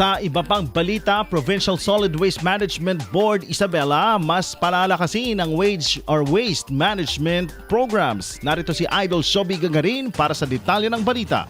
Sa iba pang balita, Provincial Solid Waste Management Board Isabela mas palalakasin ang wage or waste management programs. Narito si Idol Shobi Gagarin para sa detalye ng balita.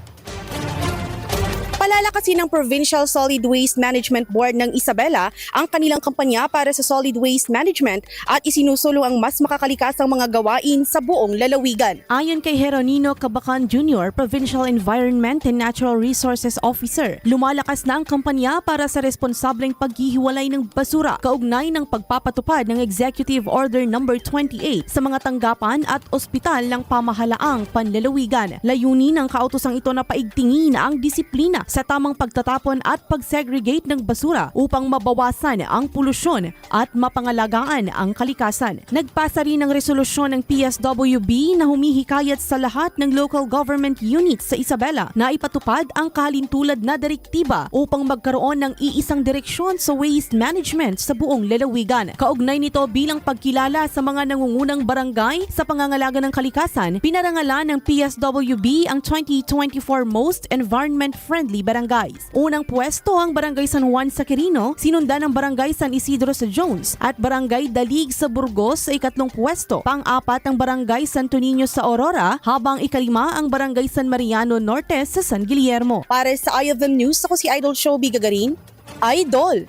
Palalakasin ng Provincial Solid Waste Management Board ng Isabela ang kanilang kampanya para sa solid waste management at isinusulong ang mas makakalikasang mga gawain sa buong lalawigan. Ayon kay Jeronino Cabacan Jr., Provincial Environment and Natural Resources Officer, lumalakas na ang kampanya para sa responsableng paghihiwalay ng basura kaugnay ng pagpapatupad ng Executive Order No. 28 sa mga tanggapan at ospital ng pamahalaang panlalawigan. Layunin ng kautosang ito na paigtingin ang disiplina sa tamang pagtatapon at pagsegregate ng basura upang mabawasan ang polusyon at mapangalagaan ang kalikasan. Nagpasa rin ng resolusyon ng PSWB na humihikayat sa lahat ng local government units sa Isabela na ipatupad ang kahalintulad na direktiba upang magkaroon ng iisang direksyon sa waste management sa buong lalawigan. Kaugnay nito bilang pagkilala sa mga nangungunang barangay sa pangangalaga ng kalikasan, pinarangalan ng PSWB ang 2024 Most Environment Friendly Barangays. Unang pwesto ang Barangay San Juan sa Quirino, sinundan ng Barangay San Isidro sa Jones at Barangay Dalig sa Burgos sa ikatlong pwesto. Pang-apat ang Barangay Santo Niño sa Aurora, habang ikalima ang Barangay San Mariano Norte sa San Guillermo. Para sa Eye News, ako si Idol Shobi Gagarin. Idol!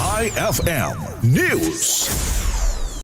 IFM News.